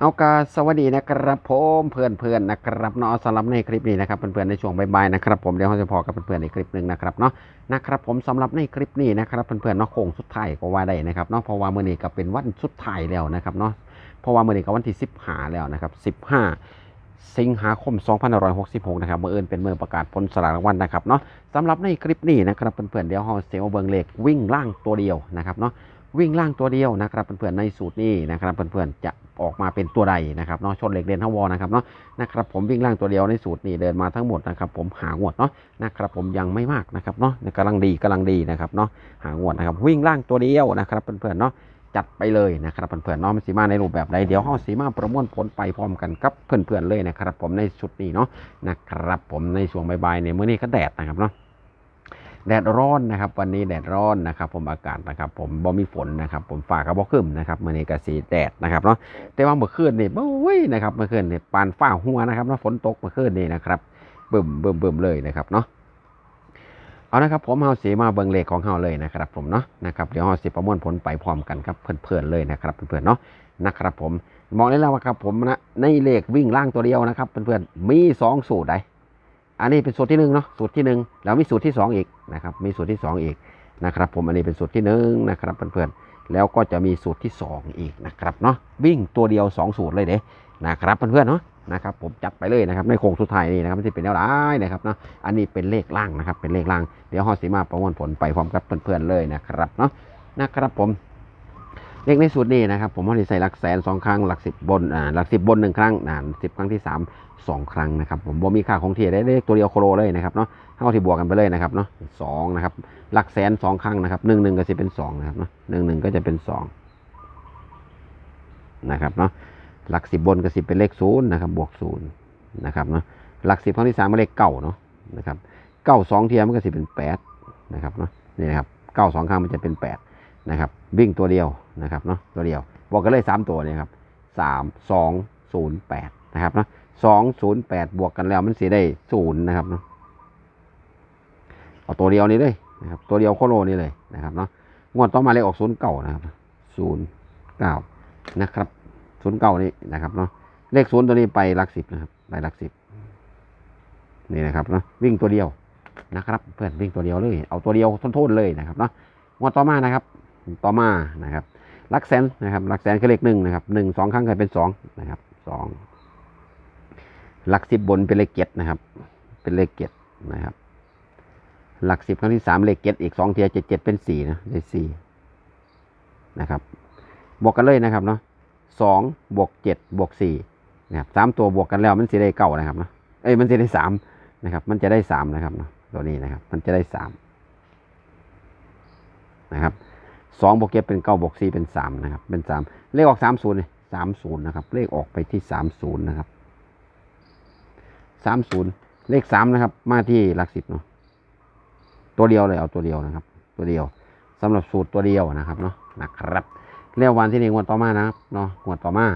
เอากาสวัสดีนะครับผมเพื่อนเพื่อนๆนะครับเนาะสำหรับในคลิปนี้นะครับเพื่อนๆในช่วงบ่ายๆนะครับผมเดี๋ยวเราจะพอกับเพื่อนๆในคลิปหนึ่งนะครับเนาะนะครับผมสำหรับในคลิปนี้นะครับเพื่อนๆเนาะโค้งสุดท้ายก็ว่าได้นะครับเนาะเพราะว่ามื้อนี้ก็เป็นวันสุดท้ายแล้วนะครับเนาะเพราะว่ามื้อนี้ก็วันที่15แล้วนะครับ15สิงหาคม 2566 นะครับ เมื่อเอินเป็นเมื่อประกาศผลสลากรางวัลนะครับเนาะสำหรับในคลิปนี้นะครับเพื่อนๆเดี๋ยวเราเสียเบิงเลขวิ่งล่างตัวเดียวนะครับเนาะ วิ่งล่างตัวเดียวนะครับเพื่อนๆในสูตรนี้นะครับเพื่อนๆจะออกมาเป็นตัวใดนะครับเนาะชนเหล็กเด่นทั้งวอนะครับเนาะนะครับผมวิ่งล่างตัวเดียวในสูตรนี้เดินมาทั้งหมดนะครับผมหางวดเนาะนะครับผมยังไม่มากนะครับเนาะกำลังดีกำลังดีนะครับเนาะหางวดนะครับวิ่งล่างตัวเดียวนะครับเพื่อนๆเนาะจัดไปเลยนะครับเพื่อนๆเนาะมันสีมาในรูปแบบใดเดี๋ยวห้อสีมาประมวลผลไปพร้อมกันกับเพื่อนๆเลยนะครับผมในชุดนี้เนาะนะครับผมในช่วงบ่ายๆเนี่ยมื้อนี้ก็แดดนะครับเนาะ แดดร้อนนะครับ วันนี้แดดร้อนนะครับ ผมอากาศนะครับ ผมบ่มีฝนนะครับ ผมฟ้าก็บ่ครึ้มนะครับมื้อนี้ก็สีแดดนะครับเนาะแต่ว่าเมื่อคืนนี่โอ้ยนะครับเมื่อคืนนี่ปานฟ้าหัวนะครับเนาะฝนตกเมื่อคืนนี่นะครับบึ้มบึ้มบึ้มเลยนะครับเนาะเอานะครับผมเฮาสีมาเบิ่งเลขของเฮาเลยนะครับผมเนาะนะครับเดี๋ยวเฮาสิประมวลผลไปพร้อมกันครับเพื่อนๆเลยนะครับเพื่อนๆเนาะนะครับผมมองได้แล้วว่าครับผมนะในเลขวิ่งล่างตัวเดียวนะครับเพื่อนๆมีสองสูตรใด อันนี้เป็นสูตรที่หนึ่งเนาะสูตรที่หนึ่งแล้วมีสูตรที่สองอีกนะครับมีสูตรที่สองอีกนะครับผมอันนี้เป็นสูตรที่หนึ่งนะครับเพื่อนๆแล้วก็จะมีสูตรที่สองอีกนะครับเนาะวิ่งตัวเดียวสองสูตรเลยเด้นะครับเพื่อนๆเนาะนะครับผมจัดไปเลยนะครับในโค้งสุดท้ายนี่นะครับมันจะเป็นแนวร้ายนะครับเนาะอันนี้เป็นเลขล่างนะครับเป็นเลขล่างเดี๋ยวฮอสีมาประมวลผลไปพร้อมกับเพื่อนๆเลยนะครับเนาะนะครับผมเลขในสูตรนี้นะครับผมฮอสีใส่หลักแสนสองครั้งหลักสิบบนอ่าหลักสิบบนหนึ่งครั้งอ่าสิบครั้งที่สาม สองครั้งนะครับผมบ่มีค่าของเทียได้เลขตัวเดียวโคโลเลยนะครับเนาะเท่าที่บวกกันไปเลยนะครับเนาะสองนะครับหลักแสนสองครั้งนะครับหนึ่งหนึ่งก็จะเป็นสองนะครับเนาะหนึ่งหนึ่งก็จะเป็นสองนะครับเนาะหลักสิบบนก็สิบเป็นเลขศูนย์นะครับบวกศูนย์นะครับเนาะหลักสิบครั้งที่สามเป็นเลขเก้าเนาะนะครับเก้าสองเทียมันก็สิบเป็นแปดนะครับเนาะนี่นะครับเก้าสองครั้งมันจะเป็นแปดนะครับวิ่งตัวเดียวนะครับเนาะตัวเดียวบวกกันเลยสามตัวเนี่ยครับสามสองศูนย์แปดนะครับเนาะ สองศูนย์แปดบวกกันแล้วมันสีได้ศูนย์นะครับเนาะเอาตัวเดียวนี้เลยนะครับ ตัวเดียวโคโลนี่เลยนะครับเนาะงวดต่อมาเลขออกศูนย์เก่านะครับศูนย์เก้านะครับศูนย์เก้านี่นะครับเนาะเลขศูนย์ตัวนี้ไปหลักสิบนะครับไปหลักสิบนี่นะครับเนาะวิ่งตัวเดียวนะครับ เพื่อนวิ่งตัวเดียวเลย เอาตัวเดียวทนๆเลยนะครับเนาะงวดต่อมานะครับ ต่อมานะครับหลักแสนนะครับหลักแสนคือเลขหนึ่งนะครับหนึ่งสองครั้งเคยเป็นสองนะครับสอง หลักสิบบนเป็นเลขเจ็ดนะครับ เป็นเลขเจ็ดนะครับ หลักสิบครั้งที่สามเลขเจ็ดอีกสองเทียเจ็ดเจ็ดเป็นสี่นะได้สี่นะครับ บวกกันเลยนะครับเนาะสองบวกเจ็ดบวกสี่นะครับสามตัวบวกกันแล้วมันจะได้เก้านะครับเนาะเอ้ยมันจะได้สามนะครับ มันจะได้สามนะครับเนาะตัวนี้นะครับ มันจะได้สามนะครับสองบวกเจ็ดเป็นเก้าบวกสี่เป็นสามนะครับ เป็นสามเลขออกสามศูนย์เลยสามศูนย์นะครับ เลขออกไปที่สามศูนย์นะครับ สามศูนย์เลขสามนะครับ มาที่หลักสิบเนาะตัวเดียวเลยเอาตัวเดียวนะครับ ตัวเดียวสำหรับสูตรตัวเดียวนะครับเนาะนะครับเรียกวันที่หนึ่งวันต่อมานะครับเนาะงวดต่อมา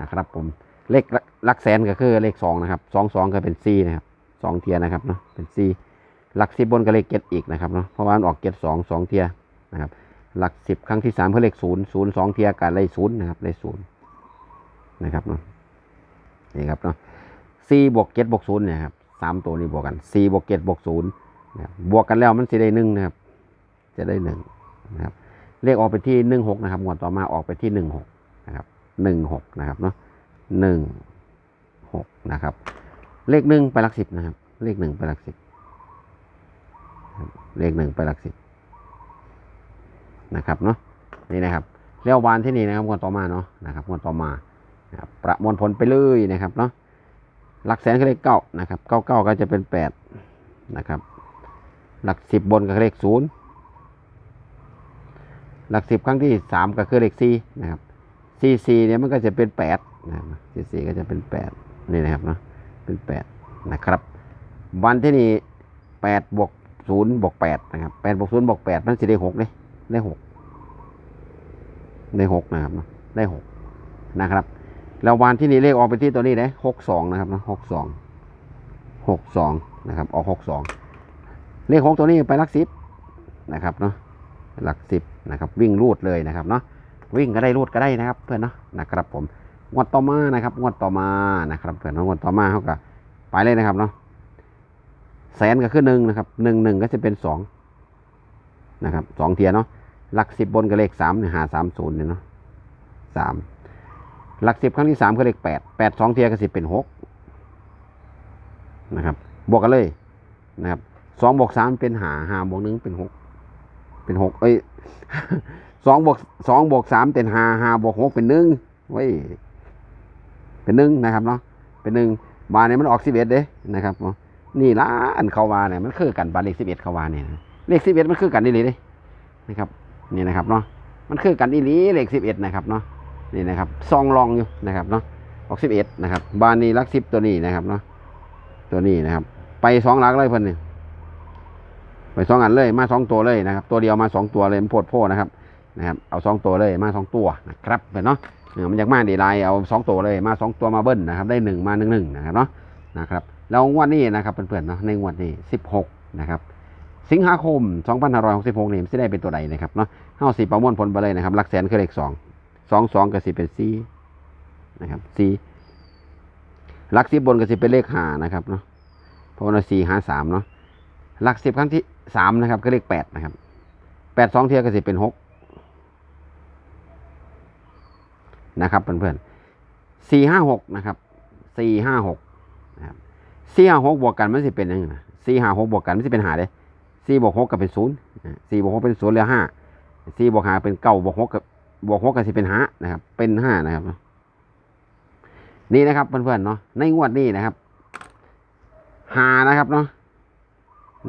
นะครับ ผมเลขหลักแสนก็คือเลขสองนะครับสองสองก็เป็นซีนะครับสองเทียนะครับเนาะเป็นซีหลักสิบบนก็เลขเก็ดอีกนะครับเนาะเพราะว่ามันออกเก็ดสองสองเทียนะครับ หลักสิบครั้งที่สามคือเลขศูนย์ศูนย์สองเทียกับเลขศูนย์นะครับเลขศูนย์นะครับเนาะนี่ครับเนาะ สี่บวกเจ็ดบวกศูนย์เนี่ยครับสามตัวนี้บวกกันสี่บวกเจ็ดบวกศูนย์นะบวกกันแล้วมันจะได้หนึ่งนะครับ จะได้หนึ่งนะครับเลขออกไปที่หนึ่งหกนะครับงวดต่อมาออกไปที่หนึ่งหกนะครับหนึ่งหกนะครับเนาะหนึ่งหกนะครับ เลขหนึ่งไปหลักสิบนะครับ เลขหนึ่งไปหลักสิบเลขหนึ่งไปหลักสิบนะครับเนาะนี่นะครับแล้ววันที่นี่นะครับงวดต่อมาเนาะนะครับงวดต่อมาประมวลผลไปเลยนะครับเนาะ หลักแสนก็เลขเก้านะครับเก้าเก้าก็จะเป็นแปดนะครับ หลักสิบบนก็เลขศูนย์หลักสิบครั้งที่สามก็คือเลขสี่นะครับสี่สี่เนี่ยมันก็จะเป็นแปดนะครับสี่สี่ก็จะเป็นแปดนี่นะครับเนาะเป็นแปดนะครับ วันที่นี่แปดบวกศูนย์บวกแปดนะครับแปดบวกศูนย์บวกแปดมันจะได้หกเลยได้หกได้หกนะครับเนาะได้หกนะครับ แล้ววันที่นี่เลขออกไปที่ตัวนี้เลยหกสองนะครับนะหกสองหกสองนะครับ ออกหกสองเลขหกตัวนี้ไปหลักสิบนะครับเนาะหลักสิบนะครับ วิ่งรูดเลยนะครับเนาะวิ่งก็ได้รูดก็ได้นะครับ เพื่อนเนาะนะครับผมงวดต่อมานะครับงวดต่อมานะครับเพื่อนงวดต่อมาเขาก็ไปเลยนะครับเนาะแสนก็คือหนึ่งนะครับหนึ่งหนึ่งก็จะเป็นสองนะครับสองเทียเนาะหลักสิบบนกับเลขสามเนี่ยหาสามศูนย์เนี่ยเนาะสาม หลักสิบครั้งที่สามคือเลขแปดแปดสองเทียก็สิเป็นหกนะครับ บวกกันเลยนะครับสองบวกสามเป็นหาหาบวกหนึ่งเป็นหกเป็นหกเอ้ยสองบวกสองบวกสามเป็นหาหาบวกหกเป็นหนึ่งไว้ยเป็นหนึ่งนะครับเนาะเป็นหนึ่งบาเนี่ยมันออกสิบเอ็ดเด้นะครับเนาะนี่ละอันเขาวาเนี่ยมันคือกันบาเลขสิบเอ็ดเขาวาเนี่ยเลขสิบเอ็ดมันคือกันนี่เลยเด้นะครับนี่นะครับเนาะมันคือกันอีหลีเลขสิบเอ็ดนะครับเนาะ นี่นะครับซองลองอยู่นะครับเนาะออกสิบเอ็ดนะครับ บานนี้ลักสิบตัวนี้นะครับเนาะตัวนี้นะครับ ไปสองหลักเลยเพิ่นนี่ไปสองอันเลยมาสองตัวเลยนะครับ ตัวเดียวมาสองตัวเลยมันโพดโพนะครับนะครับ เอาสองตัวเลยมาสองตัวนะครับเห็นเนาะมันอยากมาดีไลเอาสองตัวเลยมาสองตัวมาเบิ้ลนะครับ ได้หนึ่งมาหนึ่งหนึ่งนะครับเนาะนะครับแล้วงวดนี้นะครับเพื่อนๆเนาะในงวดนี้สิบหกนะครับสิงหาคมสองพันห้าร้อยหกสิบหกนี่มันจะได้เป็นตัวใดนะครับเนาะเข้าสีประมวลผลไปเลยนะครับหลักแสนคือเลขสอง สองสองกับสิเป็นสี่นะครับสี่หลักสิบบนกับสิเป็นเลขห้านะครับเนาะเพราะว่าสี่หาสามเนาะหลักสิบครั้งที่สามนะครับ ก็เลขแปดนะครับแปดสองเทียกับสิเป็นหกนะครับเพื่อนๆสี่ห้าหกนะครับสี่ห้าหกนะครับสี่ห้าหกบวกกันมันจะเป็นยังไงสี่ห้าหกบวกกันมันจะเป็นหาเด้สี่บวกหกก็เป็นศูนย์สี่บวกหกเป็นศูนย์เหลือห้าสี่บวกหาเป็นเก้าบวกหกกับ บวกหกก็จะเป็นห้านะครับ เป็นห้านะครับ นี่นะครับเพื่อนๆเนาะในงวดนี้นะครับหานะครับเนาะ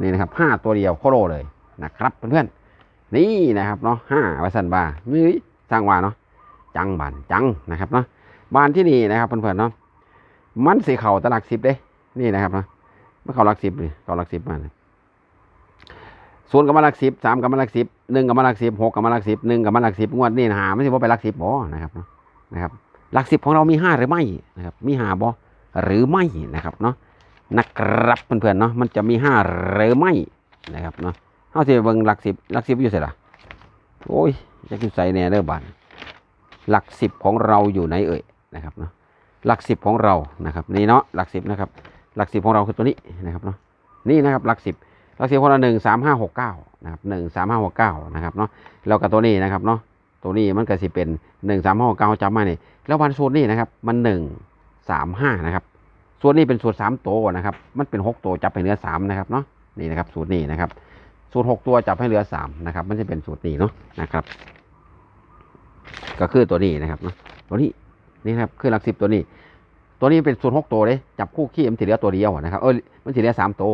นี่นะครับห้าตัวเดียวโคโรเลยนะครับเพื่อนๆนี่นะครับเนาะห้าวาสันบาเฮ้ยสร้างว่าเนาะจังบานจังนะครับเนาะบานที่นี่นะครับเพื่อนๆเนาะมันสีเข่าตลักสิบเด้นี่นะครับเนาะมันเข่าหลักสิบเลยเข่าหลักสิบมา ศูนย์กับมาลักสิบสามกับมาลักสิบหนึ่งกับมาลักสิบหกกับมาลักสิบหนึ่งกับมาลักสิบงวดนี่หาไม่ใช่ว่าไปลักสิบบ่นะครับนะครับหลักสิบของเรามีห้าหรือไม่นะครับ มีห้าบ่หรือไม่นะครับเนาะนะครับเพื่อนๆเนาะมันจะมีห้าหรือไม่นะครับเนาะเอาสิเบิ่งหลักสิบหลักสิบอยู่เสร็จละโอ้ยจะคิดใส่แน่เด้อบานหลักสิบของเราอยู่ไหนเอ่ยนะครับเนาะหลักสิบของเรานะครับนี่เนาะหลักสิบนะครับ หลักสิบของเราคือตัวนี้นะครับเนาะนี่นะครับหลักสิบ หลักสิบของเราหนึ่งสามห้าหกเก้านะครับหนึ่งสามห้าหกเก้านะครับเนาะแล้วกับตัวนี้นะครับเนาะตัวนี้มันก็สิเป็นหนึ่งสามห้าหกเก้าจำมาเนี่ยแล้ววันสูตรนี่นะครับ มันหนึ่งสามห้านะครับส่วนนี้เป็นสูตรสามตัวนะครับ มันเป็นหกตัวจับให้เหลือสามนะครับเนาะนี่นะครับ สูตรนี้นะครับ สูตรหกตัวจับให้เหลือสามนะครับ มันจะเป็นสูตรนี้เนาะนะครับ ก็คือตัวนี้นะครับเนาะตัวนี้นี่ครับคือหลักสิบตัวนี้ ตัวนี้เป็นส่วนหกตัวเลยจับคู่ขี้มันสิเหลือตัวเดียวนะครับเออมันสิเหลือสามตัว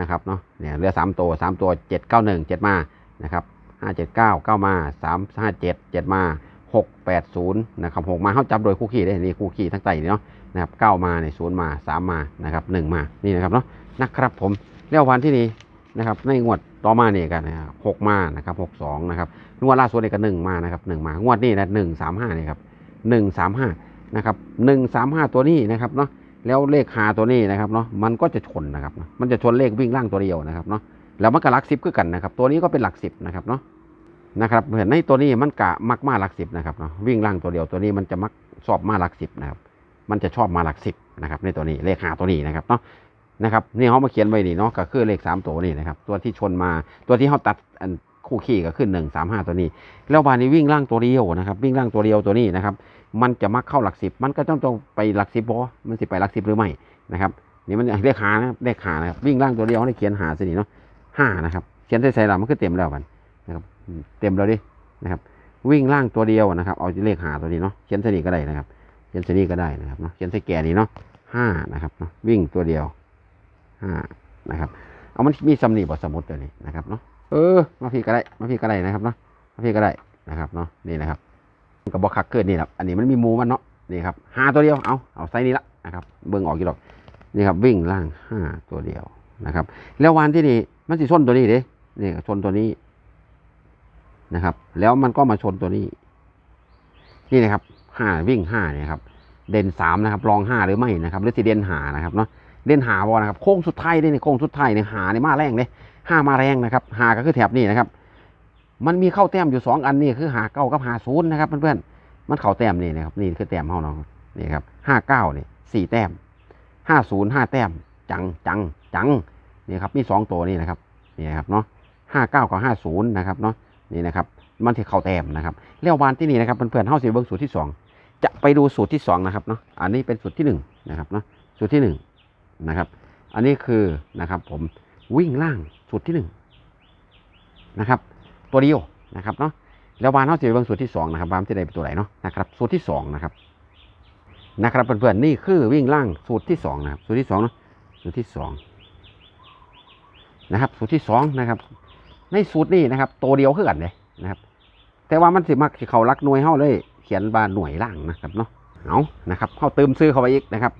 นะครับเนาะเนี่ยเหลือสามตัวสามตัวเจ็ดเก้าหนึ่งเจ็ดมานะครับห้าเจ็ดเก้าเก้ามาสามห้าเจ็ดเจ็ดมาหกแปดศูนย์นะครับหกมาเข้าจับโดยคู่ขี้ได้นี่คู่ขี้ทั้งไตนี่เนาะนะครับเก้ามาในศูนย์มาสามมานะครับหนึ่งมานี่นะครับเนาะนะครับผมแล้ววันที่นี้นะครับในงวดต่อมาเนี่ยกันนะครับหกมานะครับหกสองนะครับงวดล่าสุดเนี่ยก็หนึ่งมานะครับหนึ่งมางวดนี้นะหนึ่งสามห้านี่ครับหนึ่งสามห้านะครับหนึ่งสามห้าตัวนี้นะครับเนาะ แล้วเลขหาตัวนี้นะครับเนาะมันก็จะชนนะครับ มันจะชนเลขวิ่งล่างตัวเดียวนะครับเนาะแล้วมันก็หลักสิบก็กันนะครับ ตัวนี้ก็เป็นหลักสิบนะครับเนาะนะครับเห็นในตัวนี้มันกะมักมาหลักสิบนะครับเนาะวิ่งล่างตัวเดียวตัวนี้มันจะมักชอบมาหลักสิบนะครับ มันจะชอบมาหลักสิบนะครับ ในตัวนี้เลขหาตัวนี้นะครับเนาะนะครับนี่เขามาเขียนไว้นี่เนาะก็คือเลขสามตัวนี่นะครับ ตัวที่ชนมาตัวที่เขาตัด คู่ขี้ก็ขึ้นหนึ่งสามห้าตัวนี้ แล้วบานนี้วิ่งล่างตัวเดียวนะครับวิ่งล่างตัวเดียวตัวนี้นะครับมันจะมักเข้าหลักสิบมันก็ต้องต้องไปหลักสิบบอมันสิไปหลักสิบหรือไม่นะครับนี่มันเลขหานะเลขหานะครับวิ่งล่างตัวเดียวให้เขียนหาสินี่เนาะห้านะครับเขียนใส่ใส่ละมันก็เต็มแล้วมันนะครับเต็มแล้วดินะครับวิ่งล่างตัวเดียวนะครับเอาเลขหาตัวนี้เนาะเขียนสนีก็ได้นะครับเขียนสนีก็ได้นะครับเนาะเขียนใส่แก่นี่เนาะห้านะครับเนาะวิ่งตัวเดียวห้านะครับเอามันมีสำนีบสมุดตัวนี้นะครับเนาะ เออ มาพี่ก็ได้ มาพี่ก็ได้นะครับเนาะ มาพี่ก็ได้นะครับเนาะ นี่นะครับกับบอคักเกินนี่ครับ อันนี้มันมีมูมันเนาะ นี่ครับห้าตัวเดียว เอา เอาไซส์นี้ละนะครับ เบิ่งออกกี่ดอก นี่ครับวิ่งล่างห้าตัวเดียวนะครับ แล้ววันที่นี่มันสิชนตัวนี้เด้นี่ชนตัวนี้นะครับ แล้วมันก็มาชนตัวนี้ นี่นะครับห้าวิ่งห้าเนี่ยครับ เด่นสามนะครับ รองห้าหรือไม่นะครับ หรือสิเด่นหานะครับเนาะ เด่นหาบอนะครับ โค้งสุดท้ายได้ในโค้งสุดท้ายเนี่ยหาในมาแรงเลย ห้ามาแรงนะครับหาก็คือแถบนี้นะครับ มันมีเข้าแต้มอยู่สองอันนี่คือหาเก้ากับหาศูนย์นะครับเพื่อนๆมันเข้าแต้มนี่นะครับนี่คือแต้มเฮาเนาะนี่ครับห้าเก้านี่สี่แต้มห้าศูนย์ห้าแต้ม จังจังจังนี่ครับมีสองตัวนี่นะครับนี่นะครับเนาะห้าเก้ากับห้าศูนย์นะครับเนาะนี่นะครับมันที่เข่าแต้มนะครับเลี้ยวบานที่นี่นะครับเพื่อนๆเฮาสิเบิ่งสูตรที่สองจะไปดูสูตรที่สองนะครับเนาะอันนี้เป็นสูตรที่หนึ่งนะครับเนาะสูตรที่หนึ่งนะครับ อันนี้คือนะครับผมวิ่งล่าง สูตรที่หนึ่งนะครับ ตัวเดียวนะครับเนาะแล้วบานเฮาสิไปเบิ่งสูตรที่สองนะครับบานจะได้เป็นตัวไหนเนาะนะครับสูตรที่สองนะครับนะครับเพื่อนๆนี่คือวิ่งล่างสูตรที่สองนะครับ สูตรที่สองเนาะสูตรที่สองนะครับ สูตรที่สองนะครับ ในสูตรนี้นะครับ ตัวเดียวคือกันเลยนะครับ แต่ว่ามันสิมักสิเขารักหน่วยเฮาเลย เขียนว่าหน่วยล่างนะครับเนาะเอานะครับเฮาเติมซื้อเข้าไปอีกนะครับ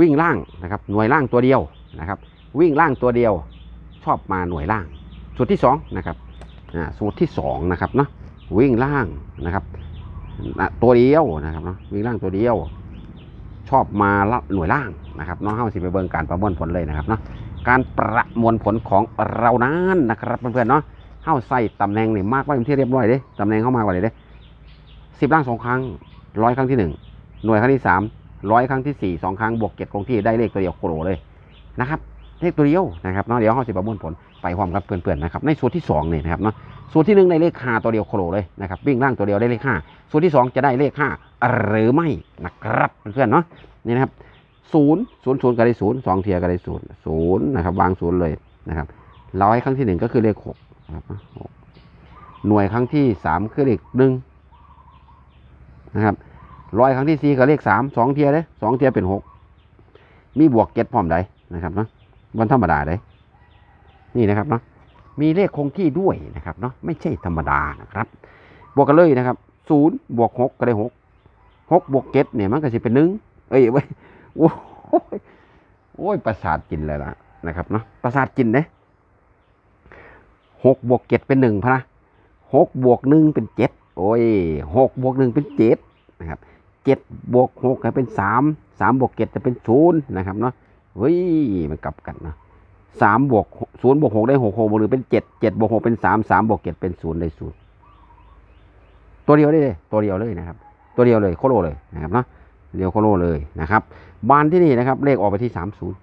วิ่งล่างนะครับ หน่วยล่างตัวเดียวนะครับ วิ่งล่างตัวเดียว ชอบมาหน่วยล่าง สูตรที่สองนะครับอ่าสูตรที่สองนะครับเนาะวิ่งล่างนะครับตัวเดียวนะครับเนาะวิ่งล่างตัวเดียว ชอบมาละหน่วยล่างนะครับเนาะเฮาสิไปเบิ่งการประมวลผลเลยนะครับเนาะการประมวลผลของเรานั้นนะครับเพื่อนๆเนาะเข้าใส่ตำแหน่งนี่มากไว้เป็นที่เรียบร้อยเด้ตำแหน่งเข้ามากว่าเลยเด้สิบล่างสองครั้งร้อยครั้งที่หนึ่งหน่วยครั้งที่สามร้อยครั้งที่สี่สองครั้งบวกเจ็ดคงที่ได้เลขตัวเดียวโคโรเลยนะครับ เลขตัวเดียวนะครับเนาะเดี๋ยวเขาสิประมวลผลไปพร้อมกับเพื่อนๆนะครับในสูตรที่สองนี่ยนะครับเนาะสูตรที่หนึ่งได้เลขห้าตัวเดียวโคโรเลยนะครับวิ่งล่างตัวเดียวได้เลขห้าสูตรที่สองจะได้เลขห้าหรือไม่นะครับเพื่อนๆเนาะนี่นะครับศูนย์ศูนย์ศูนย์ก็ได้ศูนย์สองเทียก็ได้ศูนย์ศูนย์นะครับวางศูนย์เลยนะครับร้อยครั้งที่หนึ่งก็คือเลขหกนะครับหกหน่วยครั้งที่สามคือเลขหนึ่งนะครับร้อยครั้งที่สี่ก็เลขสามสองเทียเลยสองเทียเป็นหกมีบวกเก็ตพร้อมใดนะครับเนาะ วันธรรมดาเลยนี่นะครับเนาะมีเลขคงที่ด้วยนะครับเนาะไม่ใช่ธรรมดานะครับ บวกกันเลยนะครับศูนย์บวกหกก็ได้หกหกบวกเก็ตเนี่ยมันก็จะเป็นหนึ่งเอ้ยเว้ยโอ้ยโอ้ยประสาทกินเลยล่ะนะครับเนาะประสาทกินเด้หกบวกเจ็ดเป็นหนึ่งพะนะหกบวกหนึ่งเป็นเจ็ดโอ้ยหกบวกหนึ่งเป็นเจ็ดนะครับเจ็ดบวกหกก็เป็นสามสามบวกเจ็ดจะเป็นศูนย์นะครับเนาะ เฮ้ยมันกลับกันนะสามบวกศูนย์บวกหกได้หกหกบวกหนึ่งเป็นเจ็ดเจ็ดบวกหกเป็นสามสามบวกเจ็ดเป็นศูนย์ได้ศูนย์ตัวเดียวได้เลย ตัวเดียวเลยนะครับ ตัวเดียวเลยโคโลเลยนะครับเนาะเดียวโคโลเลยนะครับ บานที่นี่นะครับ เลขออกไปที่สามศูนย์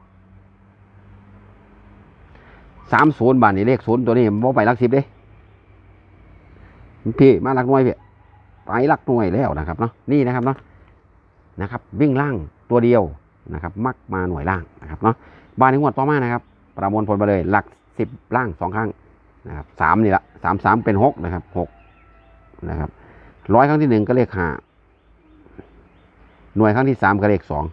สามศูนย์บาทนี่เลขศูนย์ตัวนี้มันบ่ไปหลักสิบเด้พี่มาหลักหน่วยพี่ไปหลักหน่วยแล้วนะครับเนาะนี่นะครับเนาะนะครับ วิ่งล่างตัวเดียว นะครับ มักมาหน่วยล่างนะครับเนาะบานในงวดต่อมานะครับ ประมวลผลไปเลยหลักสิบล่างสองครั้งนะครับสามนี่ละสามสามเป็นหกนะครับหกนะครับร้อยครั้งที่หนึ่งก็เลขห้าหน่วยครั้งที่สามก็เลขสอง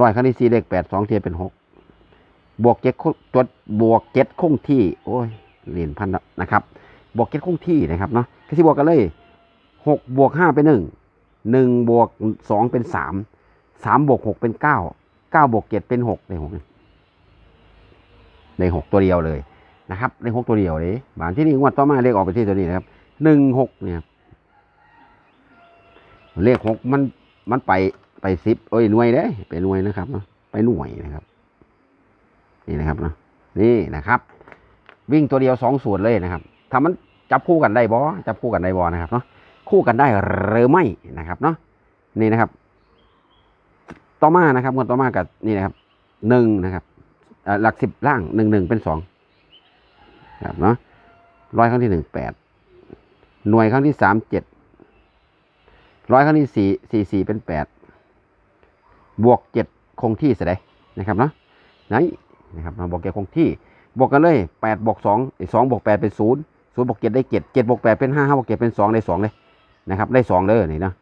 ร้อยครั้งที่สี่เลขแปดสองเทียเป็นหกบวกเจ็ดคงจดบวกเจ็ดคงที่ โอ้ยเหรียญพันแล้วนะครับ บวกเจ็ดคงที่นะครับเนาะก็ที่บวกกันเลยหกบวกห้าเป็นหนึ่งหนึ่งบวกสองเป็นสาม สามบวกหกเป็นเก้าเก้าบวกเจ็ดเป็นหกในหกในหกตัวเดียวเลยนะครับ ในหกตัวเดียวเลยบานที่นี่งวดต่อมาเลขออกไปที่ตัวนี้นะครับหนึ่งหกเนี่ยครับเลขหกมันมันไปไปสิบเอ้ยหน่วยเด้ไปหน่วยนะครับเนาะไปหน่วยนะครับ นี่นะครับเนาะนี่นะครับ วิ่งตัวเดียวสองส่วนเลยนะครับถ้ามันจับคู่กันได้บอจับคู่กันได้บอนะครับเนาะคู่กันได้หรือไม่นะครับเนาะนี่นะครับ ต่อมานะครับงวดต่อมากับนี่นะครับหนึ่งนะครับหลักสิบล่างหนึ่งหนึ่งเป็นสองครับเนาะร้อยครั้งที่หนึ่งแปดหน่วยครั้งที่สามเจ็ดร้อยครั้งที่สี่สี่สี่เป็นแปดบวกเจ็ดคงที่เสยดนะครับเนาะไหนนะครับมาบอกแกคงที่บวกกันเลยแปดบวกสองสองบวกแปดเป็นศูนย์ศูนย์บวกเจ็ดได้เจ็ดเจ็ดบวกแปดเป็นห้าห้าบวกเจ็ดเป็นสองได้สองเลยนะครับ ได้สองเลยนี่นะ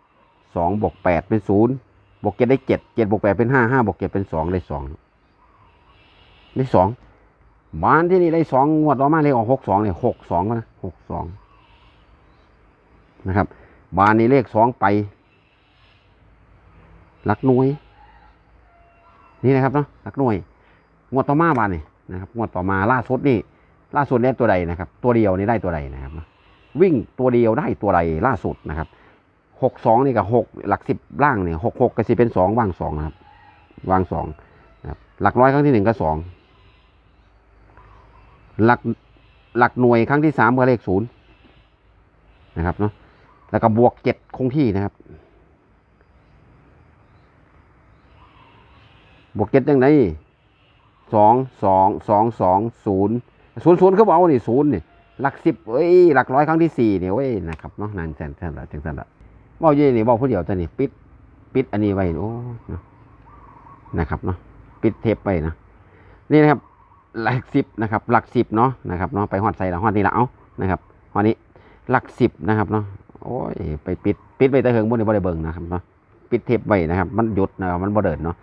สองบวกแปดเป็นศูนย์ บวกเจ็ดได้เจ็ดเจ็ดบวกแปดเป็นห้าห้าบวกเจ็ดเป็นสองได้สองได้สองบ้านที่นี่ได้สองงวดต่อมาเลยออกหกสองเนี่ยหกสองนะหกสองนะครับบ้านนี้เลขสองไปหลักหน่วย นี่นะครับเนาะหลักหน่วย งวดต่อมาบานนี่นะครับ งวดต่อมาล่าสุดนี่ล่าสุดได้ตัวใดนะครับ ตัวเดียวนี่ได้ตัวใดนะครับ วิ่งตัวเดียวได้ตัวใดล่าสุดนะครับ หกสองนี่กับหกหลักสิบล่างเนี่ยหกหกก็สิเป็นสองวางสองนะครับวางสองนะครับ หลักร้อยครั้งที่หนึ่งก็สองหลักหลักหน่วยครั้งที่สามก็เลขศูนย์นะครับเนาะแล้วก็บวกเจ็ดคงที่นะครับ บวกเจ็ดยังไงสองสองสองสองศูนย์ศูนย์ศูนย์เขาบอกว่านี่ศูนย์นี่หลักสิบเอ้ยหลักร้อยครั้งที่สี่เนี่ยเว้ยนะครับเนาะนั่นแสนแสนละจังสันละ บอกเย่นี่บอกผู้เดียวแต่นี่ปิด ปิดอันนี้ไว้โอ้เนาะนะครับเนาะปิดเทปไปนะนี่นะครับ หลักสิบนะครับ หลักสิบเนาะนะครับเนาะไปหอดใส่ละหอดนี่ละเอานะครับหอดนี้หลักสิบนะครับเนาะโอ้ยไปปิดปิดไปแต่เหิงบนในบริเบิงนะครับเนาะปิดเทปไว้นะครับ มันหยุดนะครับมันบ่เดินเนาะ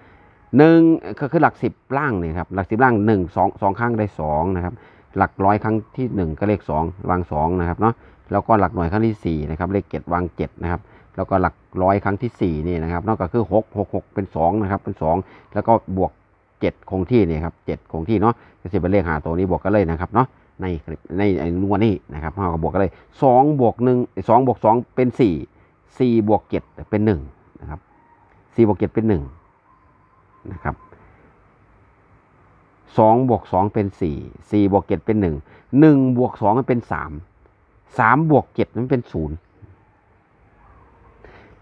หนึ่งก็คือหลักสิบล่างนี่ครับหลักสิบล่างหนึ่งสองสองครั้งได้สองนะครับ หลักร้อยครั้งที่หนึ่งก็เลขสองวางสองนะครับเนาะแล้วก็หลักหน่วยครั้งที่สี่นะครับเลขเจ็ดวางเจ็ดนะครับ แล้วก็หลักร้อยครั้งที่สี่นี่นะครับนอกจากคือหกหกหกเป็นสองนะครับเป็นสองแล้วก็บวกเจ็ดคงที่นี่ครับเจ็ดคงที่เนาะก็จะเป็นเลขหาตัวนี้บวกกันเลยนะครับเนาะในในในนวนี่นะครับเราก็บวกกันเลยสองบวกหนึ่งสองบวกสองเป็นสี่สี่บวกเจ็ดเป็นหนึ่งนะครับสี่บวกเจ็ดเป็นหนึ่งนะครับสองบวกสองเป็นสี่สี่บวกเจ็ดเป็นหนึ่งหนึ่งบวกสองมันเป็นสามสามบวกเจ็ดมันเป็นศู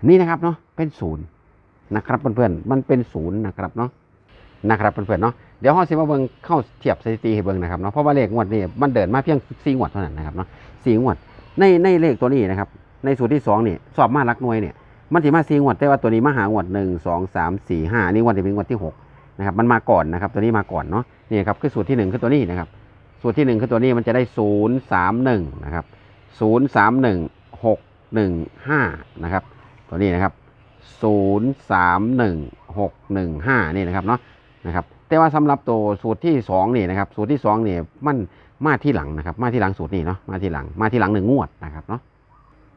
นี่นะครับเนาะเป็นศูนย์นะครับเพื่อนๆมันเป็นศูนย์นะครับเนาะนะครับเพื่อนๆเนาะเดี๋ยวห้องสิมาเบิ่งเข้าเทียบสถิติให้เบิ่งนะครับเนาะเพราะว่าเลขงวดนี้มันเดินมาเพียงสี่งวดเท่านั้นนะครับเนาะสี่งวดในในเลขตัวนี้นะครับ ในสูตรที่สองนี่สอบมาลักหน่วยเนี่ยมันสิมาสี่งวดแต่ว่าตัวนี้มาหางวดหนึ่งสองสามสี่ห้านี่งวดที่เป็นงวดที่หกนะครับมันมาก่อนนะครับ ตัวนี้มาก่อนเนาะนี่ครับคือสูตรที่หนึ่งคือตัวนี้นะครับ สูตรที่หนึ่งคือตัวนี้มันจะได้ศูนย์สามหนึ่งนะครับศูนย์สามหนึ่งหกหนึ่งห้านะครับ ตัวนี้นะครับ 0 3 1 6 1 5 นี่นะครับเนาะนะครับแต่ว่าสำหรับตัวสูตรที่2นี่นะครับสูตรที่2นี่มันมาที่หลังนะครับ มาที่หลังสูตรนี้เนาะมาที่หลังมาที่หลังหนึ่งงวดนะครับเนาะ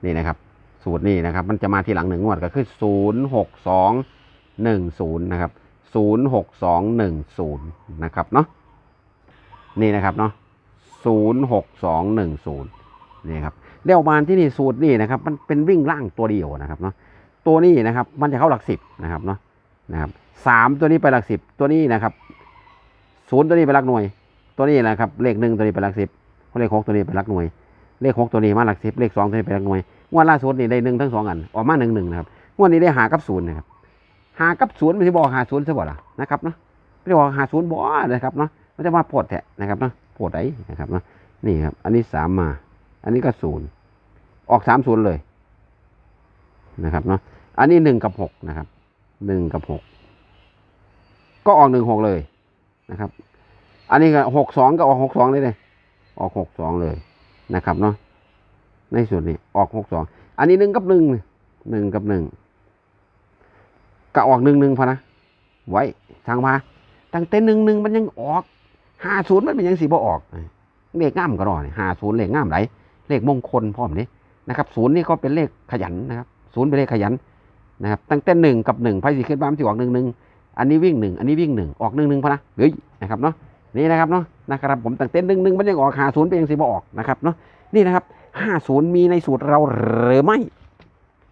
นี่นะครับ สูตรนี้นะครับ มันจะมาที่หลังหนึ่งงวดก็คือ 0 6 2 1 0 นะครับ 0 6 2 1 0 นะครับเนาะนี่นะครับเนาะ0 6 2 1 0 นี่ครับ เดี่ยวบานที่นี่สูตรนี่นะครับ มันเป็นวิ่งล่างตัวเดียวนะครับเนาะตัวนี้นะครับ มันจะเข้าหลักสิบนะครับเนาะนะครับสามตัวนี้ไปหลักสิบตัวนี้นะครับศูนย์ตัวนี้ไปหลักหน่วย ตัวนี้นะครับ เลขหนึ่งตัวนี้ไปหลักสิบเลขหกตัวนี้ไปหลักหน่วย เลขหกตัวนี้มาหลักสิบเลขสองตัวนี้ไปหลักหน่วยงวดล่าสุดนี่ได้หนึ่งทั้งสองอันออกมาหนึ่งหนึ่งนะครับงวดนี้ได้หากับศูนย์นะครับหากับศูนย์ไม่ใช่บอกหาศูนย์ใช่บ่ล่ะนะครับเนาะไม่ได้บอกหาศูนย์บ่นะครับเนาะมันจะมาโพดแทะนะครับเนาะโพดไหนนะครับเนาะนี่ครับ อันนี้สามมา อันนี้ก็ศูนย์ออกสามศูนย์เลยนะครับเนาะอันนี้หนึ่งกับหกนะครับหนึ่งกับหกก็ออกหนึ่งหกเลยนะครับ อันนี้ก็หกสองก็ออกหกสองเลยเลยออกหกสองเลยนะครับเนาะในส่วนนี้ออกหกสองอันนี้หนึ่งกับหนึ่งหนึ่งกับหนึ่งก็ออกหนึ่งหนึ่งพอนะไว้ทางมาตั้งแต่หนึ่งหนึ่งมันยังออกห้าศูนย์มันเป็นยังสีบ่ออกเลขง่ามก็รอห้าศูนย์เลขง่ามไหล เลขมงคลพร้อมนี้นะครับศูนย์นี่ก็เป็นเลขขยันนะครับศูนย์เป็นเลขขยันนะครับตั้งแต่หนึ่งกับหนึ่งไพ่สีขึ้นบ้านที่ออกหนึ่งหนึ่งอันนี้วิ่งหนึ่งอันนี้วิ่งหนึ่งออกหนึ่งหนึ่งพอนะเฮ้ยนะครับเนาะนี่นะครับเนาะนะครับผมตั้งแต่หนึ่งหนึ่งมันยังออกหาศูนย์เป็นยังสีบออกนะครับเนาะนี่นะครับห้าศูนย์มีในสูตรเราหรือไม่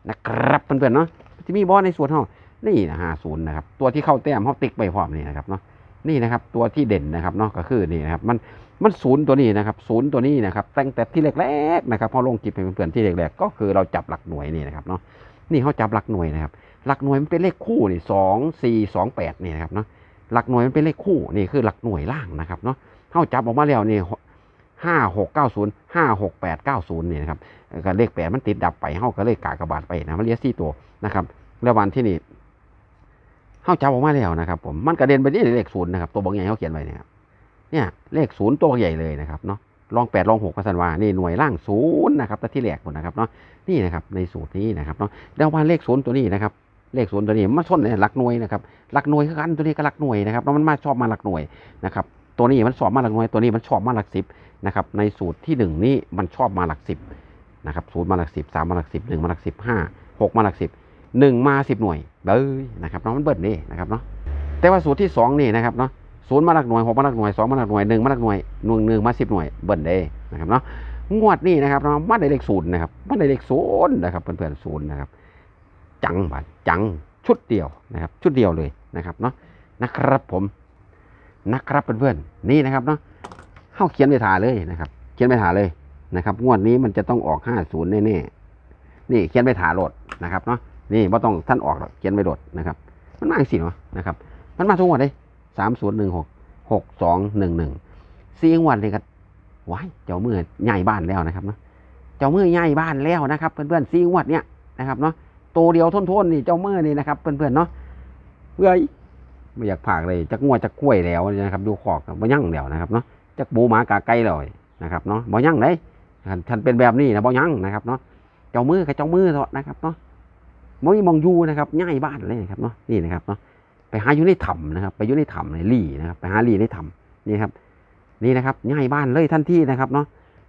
นะครับเพื่อนๆเนาะที่มีบอสในสูตรเขานี่นะห้าศูนย์นะครับตัวที่เข้าแต้มเขาติ๊กไปพร้อมนี่นะครับเนาะ นี่นะครับตัวที่เด่นนะครับเนาะก็คือนี่นะครับมันมันศูนย์ตัวนี้นะครับศูนย์ตัวนี้นะครับตั้งแต่ที่แรกๆนะครับพอลงจิบเป็นเพื่อนที่แรกๆก็คือเราจับหลักหน่วยนี่นะครับเนาะนี่เขาจับหลักหน่วยนะครับ หลักหน่วยมันเป็นเลขคู่นี่สองสี่สองแปดนี่นะครับเนาะหลักหน่วยมันเป็นเลขคู่นี่คือหลักหน่วยล่างนะครับเนาะเขาจับออกมาแล้วนี่ห้าหกเก้าศูนย์ห้าหกแปดเก้าศูนย์นี่นะครับก็เลขแปดมันติดดับไปเขาก็เลขกากระบาดไปนะมันเรียกสี่ตัวนะครับแล้ววันที่นี่ เขาจับออกมาแล้วนะครับ ผมมันกระเด็นไปที่เลขศูนย์นะครับตัวบางใหญ่เขาเขียนไว้นะครับเนี่ยเลขศูนย์ตัวใหญ่เลยนะครับเนาะลองแปดลองหกพันวานี่หน่วยล่างศูนย์นะครับแต่ที่แรกหมดนะครับเนาะนี่นะครับในสูตรนี้นะครับเนาะแล้วว่าเลขศูนย์ตัวนี้นะครับเลขศูนย์ตัวนี้มันส้นเนี่ยหลักหน่วยนะครับหลักหน่วยคือกันตัวนี้ก็หลักหน่วยนะครับแล้วมันมาชอบมาหลักหน่วยนะครับตัวนี้มันชอบมาหลักหน่วยตัวนี้มันชอบมาหลักสิบนะครับในสูตรที่หนึ่งนี้มันชอบมาหลักสิบนะครับศูนย์มาหลักสิบสามมาหลักสิบหนึ่งมาหลักสิบห้าหกมาหลักสิบหนึ่งมาสิบหน่วย เบ้ยนะครับเนาะมันเบิดนี่นะครับเนาะแต่ว่าสูตรที่สองนี่นะครับเนาะศูนย์มาหลักหน่วยหกมาหลักหน่วยสองมาหลักหน่วยหนึ่งมาหลักหน่วยหนึ่งหนึ่งมาสิบหน่วยเบิ้ลเด้นะครับเนาะงวดนี้นะครับเราะมาได้เลขศูนย์นะครับมาได้เลขศูนย์นะครับเพื่อนๆศูนย์นะครับ จังบาดจังชุดเดียวนะครับ ชุดเดียวเลยนะครับเนาะนะครับผมนะครับเพื่อนๆนี่นะครับเนาะเข้าเขียนไปถาเลยนะครับ เขียนไปถาเลยนะครับ งวดนี้มันจะต้องออกห้าศูนย์แน่ๆนี่เขียนไปถาโหลดนะครับเนาะ นี่ว่าต้องท่านออกหรอกเขียนไปโหลดนะครับ มันมาสิเนาะนะครับ มันมาทุกงวดเลยสามศูนย์หนึ่งหกหกสองหนึ่งหนึ่งสี่งวดเลยก็ว้ายเจ้ามือใหญ่บ้านแล้วนะครับเนาะเจ้ามือใหญ่บ้านแล้วนะครับเพื่อนๆสี่งวดเนี่ยนะครับเนาะตัวเดียวทนๆนี่เจ้ามือนี่นะครับเพื่อนๆเนาะเฮ้ยไม่อยากผากเลยจักงวดจักกล้วยแล้วนะครับ ดูขอกบ่ยั่งแล้วนะครับเนาะจักหมูหมากาไก่เลยนะครับเนาะบ่ยั่งเลยท่านเป็นแบบนี้นะบ่ยั่งนะครับเนาะเจ้ามือกับเจ้ามือเถอะนะครับเนาะ มองมองยูนะครับง่ายบ้านเลยนะครับเนาะนี่นะครับเนาะไปหาอยู่ในถ้ำนะครับ ไปอยู่ในถ้ำในลี่นะครับ ไปหาลี่ในถ้ำนี่ครับนี่นะครับง่ายบ้านเลยทันที่นะครับเนาะ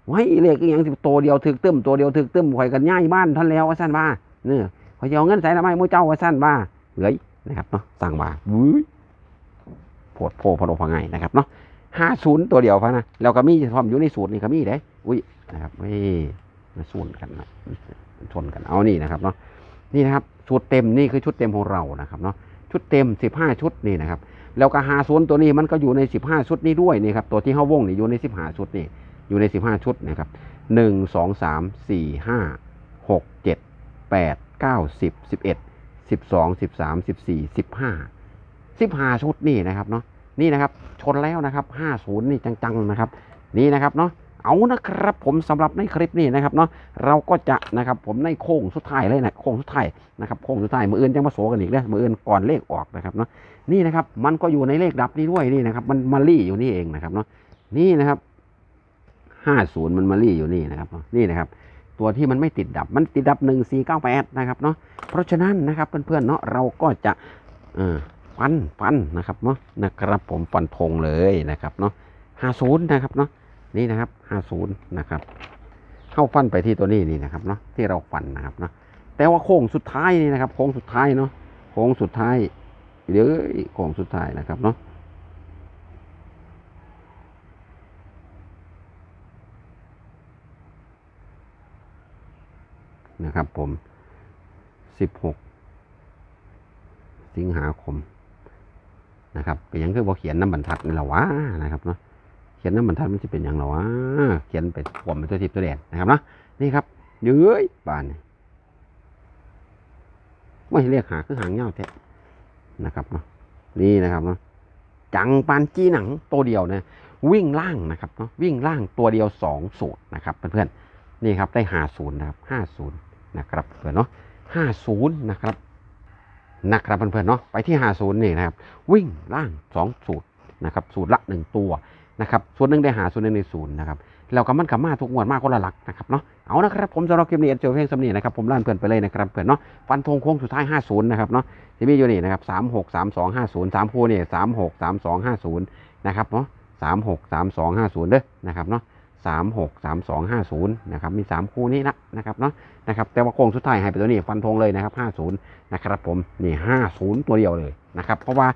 ไว้เลขอย่างสิตัวเดียวถึกเตึ้มตัวเดียวถึกเตึ้มข่อยกันง่ายบ้านท่านแล้วว่าสั้นบ้าเนี่ยข่อยจะเอาเงินใส่ละไม่มูเจ้าว่าสั้นบ้าเฮ้ยนะครับเนาะสั่งบ้าวุ้ยโพดโพพอดพังไงนะครับเนาะห้าศูนย์ตัวเดียวพะนะแล้วก็มีพร้อมอยู่ในสูตรนี่ก็มีเด้อุ้ยนะครับไม่มาสูนกันนะชนกันเอานี่นะครับเนาะ นี่นะครับชุดเต็มนี่คือชุดเต็มของเรานะครับเนาะชุดเต็ม 15 ชุดนี่นะครับแล้วก็หาศูนย์ตัวนี้มันก็อยู่ใน 15 ชุดนี้ด้วยนี่ครับตัวที่เข้าวงนี่อยู่ใน 15 ชุดนี่อยู่ใน 15 ชุดนะครับหนึ่งสองสามสี่ห้าหกเจ็ดแปดเก้าสิบสิบเอ็ดสิบสองสิบสามสิบสี่สิบห้าสิบห้าชุดนี่นะครับเนาะนี่นะครับชนแล้วนะครับห้าศูนย์นี่จังๆนะครับ นี่นะครับเนาะ เอานะครับผมสำหรับในคลิปนี้นะครับเนาะเราก็จะนะครับผมในโค้งสุดท้ายเลยนะโค้งสุดท้ายนะครับโค้งสุดท้ายมืออื่นจะมาโสกันอีกเลยมืออื่นก่อนเลขออกนะครับเนาะนี่นะครับมันก็อยู่ในเลขดับนี้ด้วยนี่นะครับ มันมาลี่อยู่นี่เองนะครับเนาะนี่นะครับห้าศูนย์มันมาลี่อยู่นี่นะครับนี่นะครับ ตัวที่มันไม่ติดดับมันติดดับหนึ่งสี่เก้าแปดนะครับเนาะเพราะฉะนั้นนะครับเพื่อนๆเนาะเราก็จะเออฟันฟันนะครับเนาะนะครับผมฟันธงเลยนะครับเนาะห้าศูนย์นะครับเนาะ นี่นะครับห้าศูนย์นะครับ เข้าฟันไปที่ตัวนี้นี่นะครับเนาะที่เราฟันนะครับเนาะแต่ว่าโค้งสุดท้ายนี่นะครับโค้งสุดท้ายเนาะโค้งสุดท้ายเดี๋ยวโค้งสุดท้ายนะครับเนาะนะครับผมสิบหกสิงหาคมนะครับเป็นยังคือบอกเขียนน้ำบรรทัดนี่แหละวะนะครับเนาะ เขียนน้ำบรรทัดมันจะเป็นอย่างไรวะเขียนไปผมเป็นตัวทิพย์ตัวแดนนะครับเนาะนี่ครับเยื้ยบานนี่ไม่เรียกหาคือหางเงาแท้นะครับเนาะนี่นะครับเนาะจังปานจีหนังตัวเดียวนะวิ่งล่างนะครับเนาะวิ่งล่างตัวเดียวสองสูตรนะครับเพื่อนๆนี่ครับได้หาศูนย์นะครับห้าศูนย์นะครับเพื่อนเนาะห้าศูนย์นะครับนะครับเพื่อนๆเนาะไปที่ห้าศูนย์นี่นะครับ วิ่งล่างสองสูตรนะครับ สูตรละหนึ่งตัว นะครับส่วนหนึ่งได้หาส่วนหนึ่งในศูนย์นะครับแล้วก็มันกับมาทุกงวดมากคนละหลักนะครับเนาะเอานะครับผมสำหรับคลิปนี้เอ็นเจอเพลงสำเนียนะครับผมล่านเพื่อนไปเลยนะครับเพื่อนเนาะฟันธงโค้งสุดท้าย 50 นะครับเนาะที่มีอยู่นี่นะครับสามหกสามสองห้าศูนย์สามคู่นี่สามหกสามสองห้าศูนย์นะครับเนาะสามหกสามสองห้าศูนย์เด้อนะครับเนาะ สามหกสามสองห้าศูนย์นะครับมีสามคู่นี้นะนะครับเนาะนะครับแต่ว่าโค้งสุดท้ายให้ไปตัวนี้ฟันธงเลยนะครับห้าศูนย์นะครับผมนี่ห้าศูนย์ตัวเดียวเลยนะครับเพราะว่า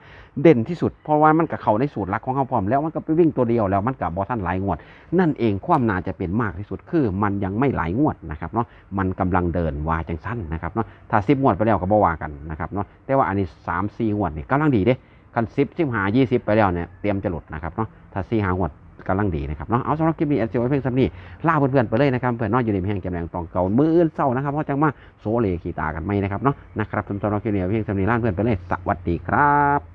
เด่นที่สุดเพราะว่ามันกับเขาในสูตรลักของเขาพร้อมแล้วมันก็ไปวิ่งตัวเดียวแล้วมันกับบอท่านหลายงวด นั่นเองความน่าจะเป็นมากที่สุดคือมันยังไม่หลายงวดนะครับเนาะมันกำลังเดินวาจังสั้นนะครับเนาะถ้าสิบงวดไปแล้วก็บ่ว่ากันนะครับเนาะแต่ว่าอันนี้สามสี่งวดนี่กำลังดีเด้คันสิบสิบหายี่สิบไปแล้วเนี่ยเตรียมจะหลุดนะครับเนาะถ้าสี่หางวด กำลังดีนะครับเนาะเอาสำหรับคลิปนี้เอเซีไว้เพียงสำนี้ล่าเพื่อนๆไปเลยนะครับเพื่อนนอนอยู่ในแห่งแกมแรงตองเก่ามืออื่นเศร้านะครับเพราะจังมาโซเลขีตากันไหมนะครับเนาะนะครับสำหรับคลิปนี้เอาเพียงสำนี้ล่าเพื่อนไปเลยสวัสดีครับ